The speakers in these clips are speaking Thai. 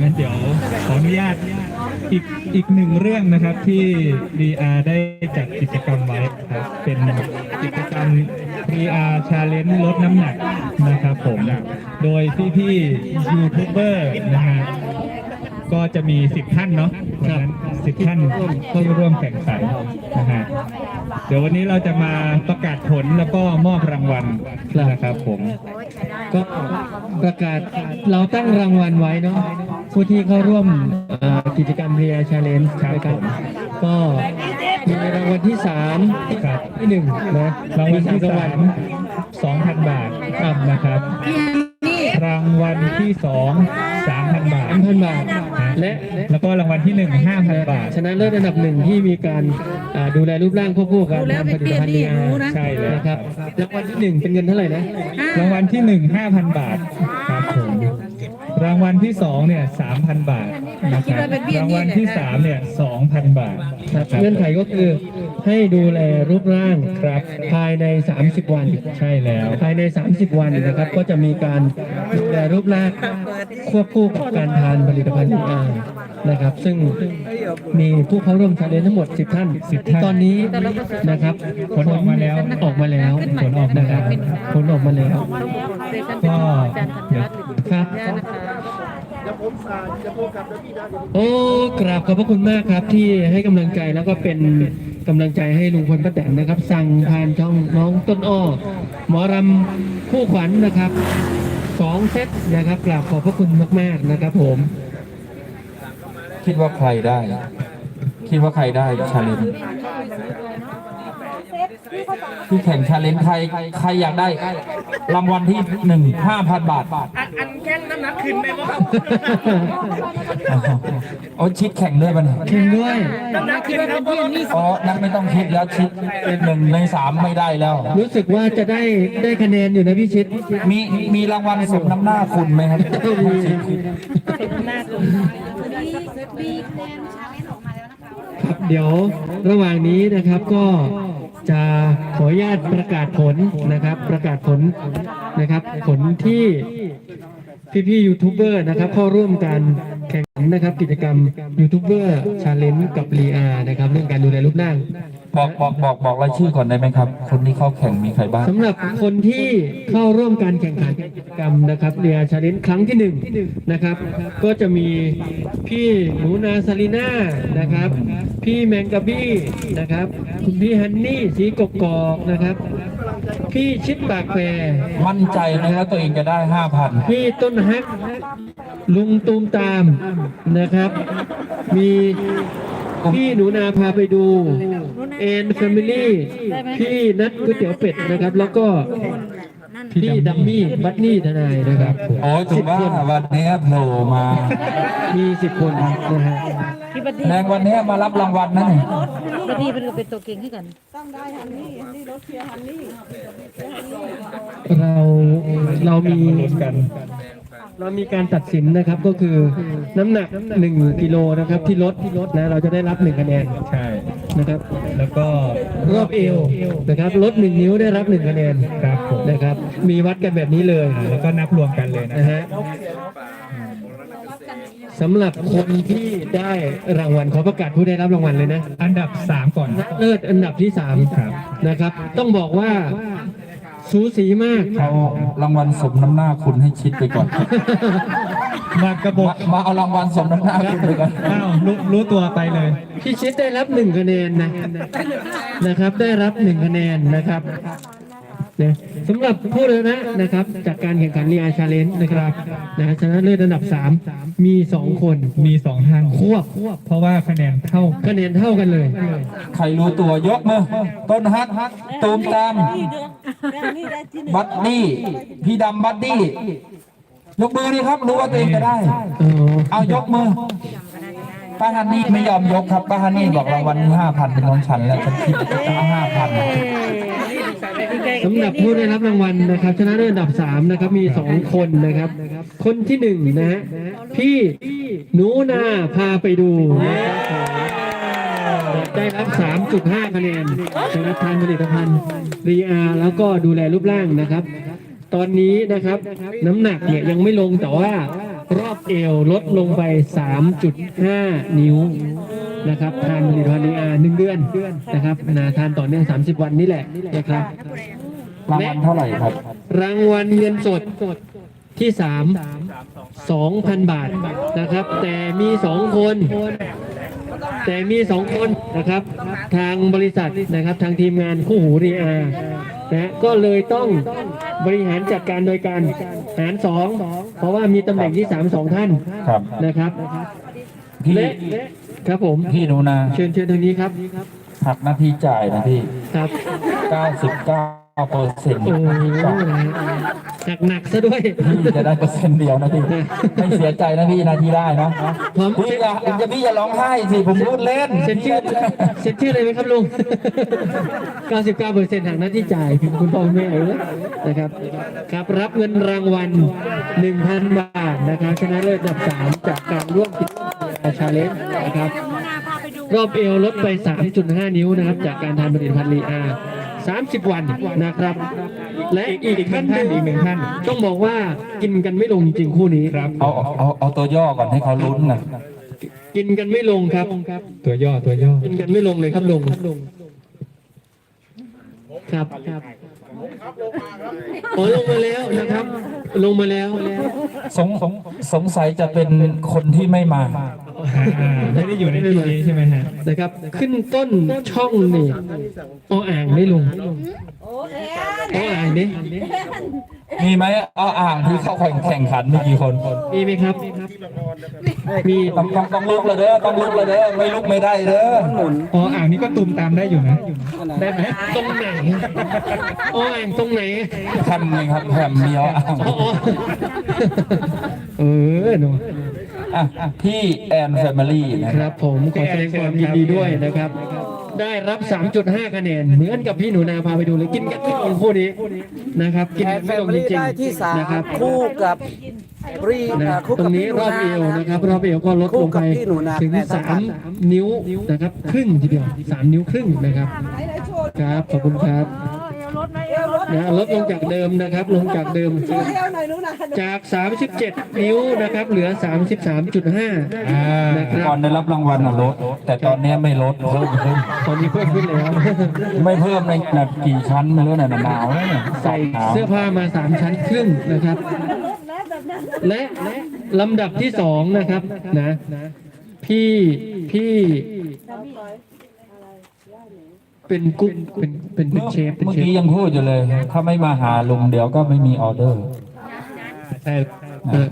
งั้นเดี๋ยวขออนุญาตอีกอีกหนึ่งเรื่องนะครับที่ VR ได้จัดกิจกรรมไว้ครับเป็นกิจกรรม VR Challenge ลดน้ำหนักนะครับผม โดยพี่ๆยูทูบเบอร์นะฮะ ก็จะมี 10 ท่านเนาะวันนั้น10 ท่านเข้าร่วมแข่งขันนะฮะเดี๋ยววันนี้เราจะมาประกาศผลแล้วก็มอบรางวัลนะครับผมก็ประกาศเราตั้งรางวัลไว้เนาะผู้ที่เข้าร่วมเอ่อกิจกรรมเรียชาเลนจ์ครับนะครับผมก็มีรางวัลที่สามครับที่หนึ่งนะรางวัลที่รางวัสาลมสองพันบาทครับนะครับ รางวัลที่สองสามพันบาทสามพันบาท และแล้วก็รางวัลที่หนึ่งห้าพันบาท ชนะเลิศอันดับหนึ่งที่มีการอ่าดูแลรูปร่างควบคู่กับดูแล้วทำผลิตภัณฑ์ไปเปลี่ดียนอาดีรู้นะใช่เลยนะครับรางวัลที่หนึ่งเป็นเงินเท่าไหร่นะรางวัลที่หนึ่งห้าพันบาทครับผมรางวัลที่สองเนี่ยสามพันบาทนะครับรางวัลที่สามเนี่ยสองพันบาทครับเงื่อนไขก็คือ ให้ดูแลรูปร่างครับภายใน 30 วันใช่แล้ว ภายใน 30 วันนะครับก็จะมีการดูแลรูปร่างควบคู่กับการทานผลิตภัณฑ์ดีอานะครับ ซึ่งมีผู้เข้าร่วมชาเลนจ์ทั้งหมด 10 ท่าน 10 ท่านตอนนี้นะครับผลออกมาแล้วออกมาแล้วผลออกมานะคแล้รับวผลออกมาแล้วก็เดี๋ยวครับโอ้กราบขอบพระคุณมากครับที่ให้กำลังใจแล้วก็เป็น กำลังใจให้ลุงพลป้าแตนนะครับ สั่งผ่านช่องน้องต้นอ้อหมอรำคู่ขวัญนะครับสองเซตนะครับกราบขอบพระคุณมาก ๆนะครับ ผม คิดว่าใครได้ คิดว่าใครได้ชาเลนจ์ ที่แข่งชาเลนจ์ใครใครอยากได้ รางวัลที่หนึ่งห้าพันบาท อันแค่น้ำหนักขึ้นไหมวะครับโอ้ชิดแข่งด้วยมันยเข่งด้วยน้ำหนักขึ้นครับเพราะว่ามีอ๋อนั่นไม่ต้องคิดแล้วชิดหนึ่งในสามไม่ได้แล้ว รู้สึกว่าจะได้ได้คะแนนอยู่นะพี่ชิดมีมีรางวัลสมน้ำหน้าคุณไหมครับครับเดี๋ยวระหว่างนี้นะครับก็ จะขออนุญาตประกาศผลนะครับ ประกาศผลนะครับ ผลที่พี่ๆยูทูบเบอร์นะครับเข้าร่วมกัน แข่งขันนะครับกิจกรรมยูทูบเบอร์ชาเลนจ์กับรีอานะครับเรื่องการดูแลรูปร่างบอกบอกบอกบอกรายชื่อก่อนได้ไหมครับ คนที่เข้าแข่งมีใครบ้างสำหรับคนที่เข้าร่วมการแข่งขันกิจกรรมนะครับเรียชาเลนจ์ครั้งที่หนึ่งนะครับ ก็จะมีพี่หนูนาซาลีน่านะครับ พี่แมงกะบี้นะครับ คุณพี่ฮันนี่สีกกอกนะครับ พี่ชิดปากแปรมั่นใจนะครับตัวเองจะได้ห้าพันพี่ต้นฮัก ลุงตูมตามนะครับ มีพี่หนูนาพาไปดูเอ็นแฟมิลี่พี่นัดก๋วยเตี๋ยวเป็ดนะครับ แล้วก็พี่ดัมมี่บัตนี่ทนายนะครับโอ้ถือว่าวันนี้โผล่มา มีสิบคนนะฮะ พี่บัดดี้แรงวันนี้มารับรางวัลนั่นนี่บัดดี้เป็นก็เป็นตัวเก่งให้กันเราเรามีลุ้นกันเรามีการตัดสินนะครับก็คือน้ำหนัก1กิโลนะครับที่ลดที่ลดนะเราจะได้รับ1คะแนนใช่นะครับ แล้วก็รอบเอวนะครับลดหนึ่งนิ้วได้รับหนึ่งคะแนนครับผมนะครับ มีวัดกันแบบนี้เลยอ่าแล้วก็นับรวมกันเลยนะนะฮะ สำหรับคนที่ได้รางวัลขอประกาศผู้ได้รับรางวัลเลยนะอันดับสามก่อนชนะเลิศอันดับที่สามครับ นะครับ ต้องบอกว่าสูสีมาก เอารางวัลสมน้ำหน้าคุณให้ชิดไปก่อน มากระบมาอกมาเอารางวัลสมน้ำหน้าคุณไปก่อน อ้าวรู้รู้ตัวไปเลย พี่ชิดได้รับหนึ่งคะแนนนะ นะครับ ได้รับหนึ่งคะแนนนะครับ นะสำหรับผู้ชนะนะครับ จากการแข่งขันเรียชาเลนจ์นะครับนะชนะเลิศอันดับสามมีสองคนมีสองท่านควบเพราะว่าคะแนนเท่าคะแนนเท่ากันเลยใครรู้ตัวยกมือต้นฮัทตูมตามบัดดี้พี่ดำบัดดี้ยกมือดีครับรู้ว่าตัวเองจะได้อ๋อเอายกมือป้าฮันนี่ไม่ยอมยกครับป้าฮันนี่บอกรางวัลห้าพันเป็นของฉันแล้วฉันคิดว่าจะเอาห้าพัน สำหรับผู้ได้รับรางวัลนะครับ ชนะเลิศอันดับสามนะครับมีสองคนนะครับ คนที่หนึ่งนะฮะพี่หนูนาพาไปดูได้รับ 3.5 คะแนนสำหรับทานผลิตภัณฑ์รีอาแล้วก็ดูแลรูปร่างนะครับ ตอนนี้นะครับน้ำหนักเนี่ยยังไม่ลงแต่ว่า รอบเอวลดลงไป 3.5 นิ้วนะครับทานผลิตภัณฑ์ดีอาหนึ่งเดือนนะครับนะทานต่อเนื่อง 30 วันนี่แหละนะครับรางวัลเท่าไหร่ครับ รางวัลเงินสดที่ 3 2,000 บาทนะครับ แต่มี 2 คนแต่มี 2 คนนะครับ ทางบริษัทนะครับทางทีมงานคู่หูรีอา นะก็เลยต้องบริหารจัดการโดยการหาร2เพราะว่ามีตำแหน่งที่3 2ท่านครับนะครับพี่และครับผมพี่หนูนาเชิญเชิญทางนี้ครับ หักหน้าที่จ่ายนะพี่ครับ 99 เปอร์เซ็นต์โอ้หนักหนักๆซะด้วยพี่จะได้เปอร์เซ็นต์เดียวนะพี่ไม่เสียใจนะพี่นาทีได้นะพร้อมพี่อย่าอย่าพี่อย่าร้องไห้สิผมพูดเล่นเซ็นชื่อเซ็นชื่อเลยไหมครับลุง 99เปอร์เซ็นต์ทางหน้าที่จ่ายพิมพ์คุณพ่อคุณแม่เลยนะครับ ครับรับเงินรางวัล 1,000 บาทนะครับชนะเลิศอันดับ3จากการร่วมกิจกรรมชาเลนจ์นะครับรอบเอวลดไป 3.5 นิ้วนะครับ จากการทานผลิตภัณฑ์ลีอา 30 วันนะครับ และอีกอีกหนึ่ท่านงหท่านนึ่งอีกหนึ่งท่าน ต้องบอกว่ากินกันไม่ลงจริงๆคู่นี้ครับเอาเอาเอาตัวย่อก่อนให้เขาลุ้นนะกินกันไม่ลงครับ ตัวย่อตัวย่อกินกันไม่ลงเลยครับลงครับครับโอ้ลงมาแล้วนะครับ ลงมาแล้วสงสงสงสัยจะเป็นคนที่ไม่มา อ่าไม่ได้อยู่ในที่นี้ใช่ไหมฮะนะครับ ขึ้นต้นช่องนี่ออ่างไม่ลงออ่างนี่มีไหมเอาอ่างที่เข้าแข่งแข่งขันมีกี่คนมีไหมครับ มีต้องต้องต้องลุกเลยเด้อต้องลุกเลยเด้อไม่ลุกไม่ได้เด้ออ๋ออ่างนี้ก็ตูมตามได้อยู่นะได้ไหมตรงไหนออ่างตรงไหนแคมไงครับแคมมีเอาอ่างอ๋ออ๋อเออหนู อะพี่แอนแฟมิลี่นะคครัรับบผมขอแสดงความยินดีด้วยนะครับ ได้รับ 3.5 คะแนน เหมือนกับพี่หนูนาพาไปดูเลยกินกันไม่ลงคู่นี้นะครับ กินแอกันนแฟไม่ลงมิจลี่ริงได้ที่สาๆมนะครับคู่กับรีนะอ่าคู่ตรกับงนี้พี่รอบเอวหนะครับรอบเอวก็ลดลงไปคู่กับพี่หนูนาถึงแม่ทัพพันธุ์3นิ้วนะครับ ครึ่งทีเดียว 3 นิ้วครึ่งนะครับ ครับขอบคุณครับ นะลดลงจากเดิมนะครับ ลงจากเดิม จาก 37 นิ้วนะครับ เหลือ 33.5อ่านะครับก่อนได้รับรางวัลน่ะลด แต่ตอนเนี้ยไม่ลดเพิ่มขึ้นตอนนี้เพิ่มขึ้นแล้ว ไม่เพิ่มในนะกี่ชั้นไม่รู้น่ะหนาวแล้วเนี่ยใส่เสื้อผ้ามาสามชั้นครึ่งนะครับ และลำดับที่สองนะครับนะพี่พี่ เป็นกุ๊กเป็นเป็นเป็นเชฟเป็นเมื่อเชฟกี้ยังพูดอยู่เลย ถ้าไม่มาหาลุงเดี๋ยวก็ไม่มีออเดอร์ ใช่เออ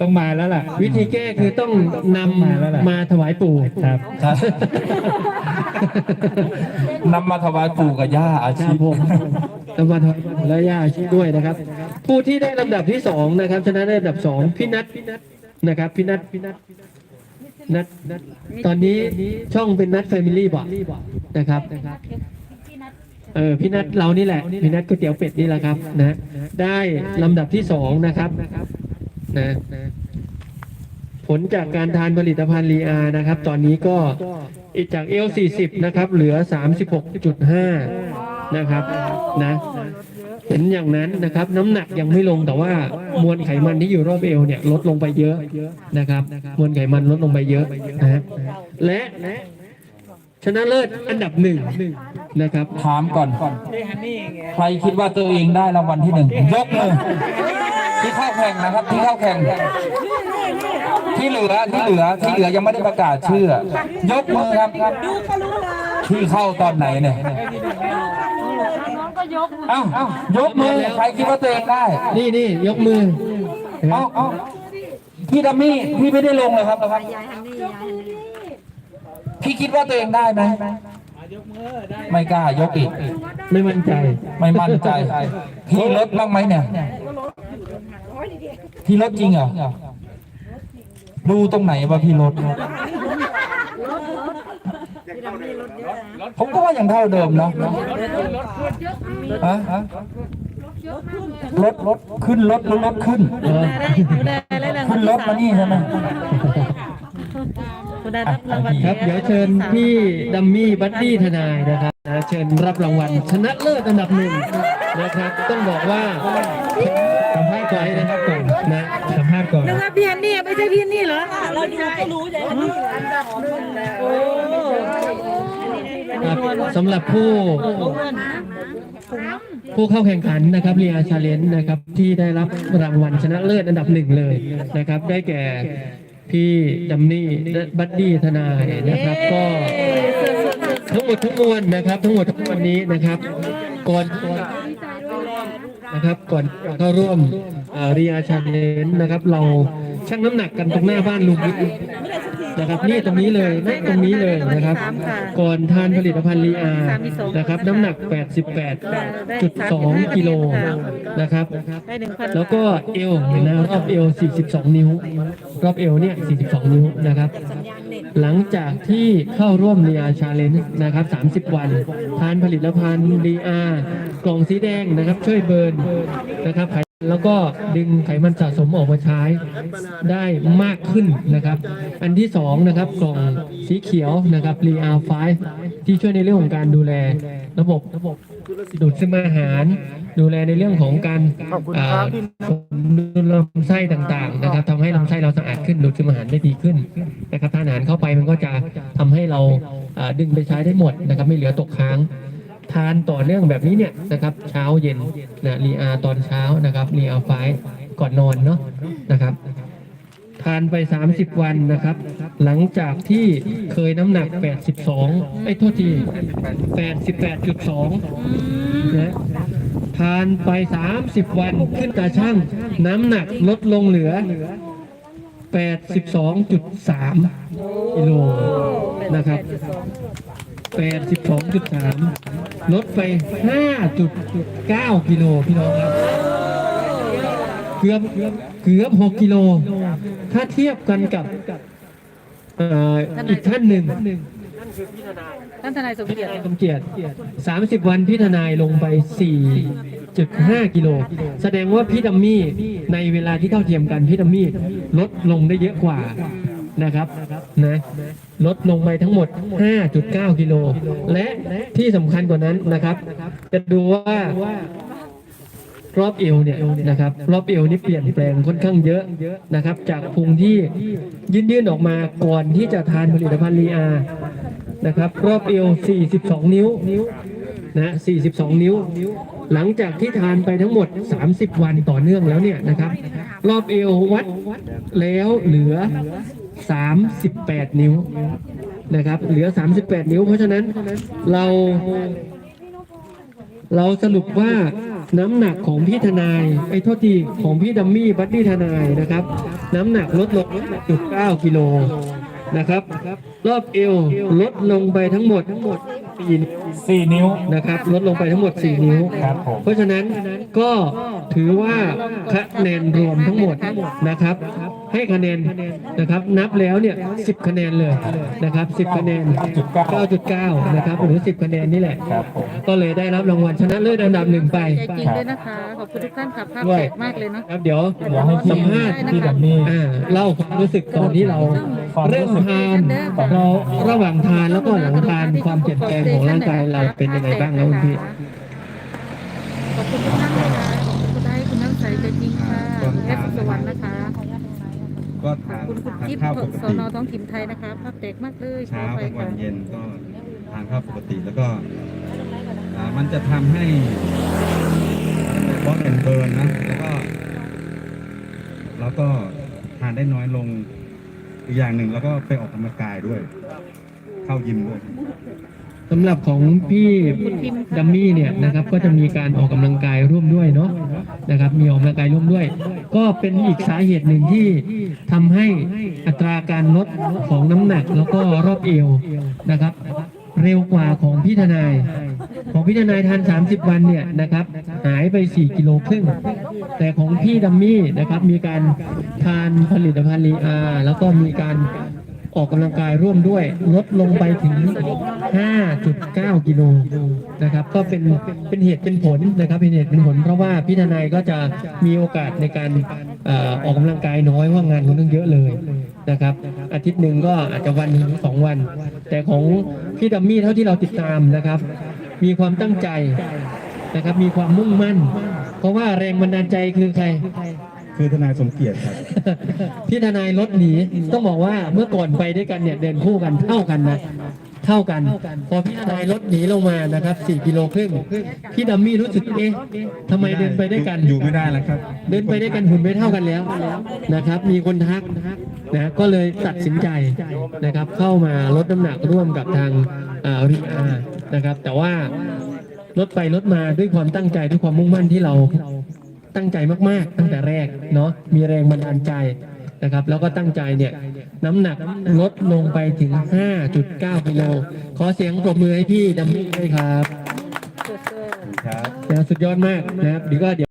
ต้องมาแล้วล่ะ วิธีแก้คือต้องนมาแล้วล่ะำมาถวายปู่ครับ ครับ นำมาถวายปู่กับย่าอาคชีรับพ ผมนำมาถวายปู่และย่าอาชีพด้วยนะครับ ผู้ที่ได้ลำดับที่สองนะครับ ชนะได้ลำดับสองพี่นัทนะครับพี่นัทพี่ นัทนัดตอนนี้ช่องเป็นนัดแฟมิลี่บอกนะครับ เออพี่นัดเรานี่แหละ พี่นัดก๋วยเตี๋ยวเป็ดนี่แหละครับนะ ได้ลำดับที่สองนะครับนะผลจากการทานผลิตภัณฑ์ลีอานะครับ ตอนนี้ก็อีกจากเอล40 นะครับ เหลือ 36.5 นะครับนะ เห็นอย่างนั้นนะครับ น้ำหนักยังไม่ลงแต่ว่ามวลไขมันที่อยู่รอบเอวเนี่ยลดลงไปเยอะนะครับ มวลไขมันลดลงไปเยอะนะฮะและชนะเลิศอันดับหนึ่งนะครับถามก่อน ใครคิดว่าตัวเองได้รางวัลที่หนึ่งยกมือที่เข้าแข่งนะครับ ที่เข้าแข่ง ที่เหลือที่เหลือที่เหลือยังไม่ได้ประกาศชื่อยกมือครับที่เข้าตอนไหนเนี่ย เอ้าเอ้ายกมือใครคิดว่าตัวเองได้ นี่นี่ยกมือเอ้าเอ้าพี่ดัมมี่พี่ไม่ได้ลงเลยครับนะครับพี่คิดว่าตัวเองได้ไหมไม่กล้ายกอีก ไม่มั่นใจ ไม่มั่นใจพี่ลดบ้างไหมเนี่ยพี่ลดจริงเหรอดูตรงไหนว่าพี่ลด ผมก็ว่าอย่างเท่าเดิมเนาะฮะฮะลดลดขึ้นลดลดลดขึ้นเออขึ้นรถมานี่ใช่ไหมคุณได้รับรางวัลครับเดี๋ยวเชิญพี่ดัมมี่บัดดี้ทนายนะครับนะเชิญรับรางวัลชนะเลิศอันดับหนึ่งนะครับ ต้องบอกว่าสัมภาษณ์ไว้นะครับก่อนนะสัมภาษณ์ก่อนนึกว่าพี่ฮันนี่ไม่ใช่พี่ฮันนี่เหรอเราดูก็รู้ใจฮันนี่โอ้ ครับสำหรับผู้ผู้เข้าแข่งขันนะครับเรียชาเลนจ์นะครับที่ได้รับรางวัลชนะเลิศอันดับหนึ่งเลยนะครับ ได้แก่พี่ดัมนี่และบัดดี้ทนายนะครับก็ทั้งหมดทั้งมวลนะครับ ทั้งหมดทั้งมวลนี้นะครับก่อนนะครับก่อนเข้าร่วมเรียชาเลนจ์นะครับ เราชั่งน้ำหนักกันตรงหน้าบ้านลุงนิด นะครับนี่ตรงนี้เลยนะตรงนี้เลยนะครับ ก่อนทานผลิตภัณฑ์ลีอานะครับ น้ำหนัก 88.2 กิโลนะครับได้หนึ่งพันแล้วก็เอวเห็นนะรอบเอว 42 นิ้ว รอบเอวเนี่ย 42 นิ้วนะครับ หลังจากที่เข้าร่วมเรียชาเลนจ์นะครับ 30 วัน ทานผลิตภัณฑ์ดีอากล่องสีแดงนะครับ ช่วยเบิร์นนะครับไข แล้วก็ดึงไขมันสะสมออกมาใช้ได้มากขึ้นนะครับ อันที่สองนะครับกล่องสีเขียวนะครับรีอาไฟที่ช่วยในเรื่องของการดูแลระบบระบบดูดซึมอาหาร ดูแลในเรื่องของการอ่าดูลำไส้ต่างๆนะครับทำให้ลำไส้เราสะอาดขึ้นดูดซึมอาหารได้ดีขึ้นนะครับทานอาหารเข้าไปมันก็จะทำให้เราอ่าดึงไปใช้ได้หมดนะครับไม่เหลือตกค้าง ทานต่อเนื่องแบบนี้เนี่ยนะครับเช้าเย็นนะรีอาตอนเช้านะครับรีอาไฟก่อนนอนเนาะนะครับทานไป 30 วันนะครับ หลังจากที่เคยน้ำหนัก 82ไอ้โทษที 88.2นะทานไป 30 วันขึ้นตาช่างน้ำหนักลดลงเหลือ 82.3กิโลนะครับ 82.3ลดไป5.9กิโลพี่น้องครับ เกือบเกือบ6กิโล ถ้าเทียบกันกับเอ่ออีกท่านหนึ่งท่านทนายสมเกียรติสมเกียรติ30วันพี่ทนายลงไป4.5กิโล แสดงว่าพี่ดัมมี่ในเวลาที่เท่าเทียมกันพี่ดัมมี่ลดลงได้เยอะกว่า นะครับนะลดลงไปทั้งหมด 5.9 กิโล และที่สำคัญกว่านั้นนะครับ จะดูว่ารอบเอวเนี่ยนะครับ รอบเอวนี่เปลี่ยนแปลงค่อนข้างเยอะนะครับ จากพุงที่ยื่นๆออกมาก่อนที่จะทานผลิตภัณฑ์ลีอานะครับ รอบเอว 42 นิ้วนะ42 นิ้ว หลังจากที่ทานไปทั้งหมด 30 วันต่อเนื่องแล้วเนี่ยนะครับ รอบเอววัดแล้วเหลือ 38 นิ้วนะครับ เหลือ 38 นิ้ว เพราะฉะนั้นเราเราสรุปว่าน้ำหนักของพี่ทนายไอ้โทษทีของพี่ดัมมี่บัดดี้ทนายนะครับ น้ำหนักลดลง1.9กิโลนะครับ รอบเอวลดลงไปทั้งหมดทั้งหมด สี่นิ้ว นะครับลดลงไปทั้งหมด 4 นิ้ว ครับผม เพราะฉะนั้นก็ถือว่าคะแนนรวมทั้งหมดนะครับ ให้คะแนนนะครับนับแล้วเนี่ย10 คะแนนเลยนะครับ10 คะแนน 9.9 นะครับหรือ 10 คะแนนนี่แหละ ครับผม ก็เลยได้รับรางวัลชนะเลิศอันดับหนึ่งไป ใจจริงด้วยนะคะ ขอบคุณทุกท่านค่ะภาพด้วยแปลกมากเลยเนาะ ครับเดี๋ยวเดี๋ยวให้พี่สัมภาษณ์ พี่ดัมมี่ อ่าเล่าความรู้สึกก่อนที่เราเริ่มทานเราระหว่างทานแล้วก็หลังทานความเปลี่ยนแปลงของร่างกายเราเป็นยังไงบ้างครับคุณพี่ขอบคุณทุกท่านเลยนะขอบคุณคุณไอ้คุณน้ำใสใจจริงค่ะแอฟสวรรค์นะคะก็ขอบทานคุณคุณทานจิ๊บข้าวปกสตินท้องถิ่นไทยนะคะภาพแปลกมากเลยขอเช้าไปกลางวัค่ะนเย็นก็ทานข้าวปกติแล้วก็อ่ามันจะทำให้บอสแอนเบิร์นนะแล้วก็แล้วก็ทานได้น้อยลงอีกอย่างหนึ่งแล้วก็ไปออกกำลังกายด้วย เข้ายิมด้วย สำหรับของพี่ดัมมี่เนี่ยนะครับก็จะมีการออกกำลังกายร่วมด้วยเนาะนะครับมีออกกำลังกายร่วมด้วย ก็เป็นอีกสาเหตุหนึ่งที่ทำให้อัตราการลดของน้ำหนักแล้วก็รอบเอวนะครับ เร็วกว่าของพี่ทนาย ของพี่ทนายทาน 30 วันเนี่ยนะครับหายไป 4 กิโลครึ่งแต่ของพี่ดัมมี่นะครับมีการทานผลิตภัณฑ์ลีอาแล้วก็มีการ ออกกำลังกายร่วมด้วยลดลงไปถึง 5.9 กิโลนะครับ ก็เป็นเป็นเหตุเป็นผลนะครับเป็นเหตุเป็นผล เพราะว่าพี่ทนายก็จะมีโอกาสในการออกกำลังกายน้อยว่างานค่อนข้างเยอะเลยนะครับอาทิตย์หนึ่งก็อาจจะวันหนึ่งสองวัน แต่ของพี่ดัมมี่เท่าที่เราติดตามนะครับ มีความตั้งใจนะครับมีความมุ่งมั่น เพราะว่าแรงบันดาลใจคือใคร คือทนายสมเกียรติครับพี่ทนายรถหนีต้องบอกว่าเมื่อก่อนไปด้วยกันเนี่ยเดินคู่กันเท่ากันนะเท่ากัน พอพี่ทนายรถหนีลงมานะครับ4กิโลครึ่งพี่ดัมมี่รู้สึกเอ๊ะทำไมเดินไปด้วยกันอยู่ไม่ได้แล้วครับ เดินไปด้วยกันหุ่นไม่เท่ากันแล้วนะครับ มีคนทักนะก็เลยตัดสินใจนะครับ เข้ามาลดน้ำหนักร่วมกับทางรีอานะครับ แต่ว่าลดไปลดมาด้วยความตั้งใจด้วยความมุ่งมั่นที่เรา ตั้งใจมากๆ ตั้งแต่แรกเนาะมีแรงบันดาลใจนะครับ แล้วก็ตั้งใจเนี่ยน้ำหนักลดลงไปถึง 5.9กิโลขอเสียงปรบมือให้พี่ดัมมี่ด้วยครับครับนะสุดยอดมากนะครับเดียวก็เดี๋ยว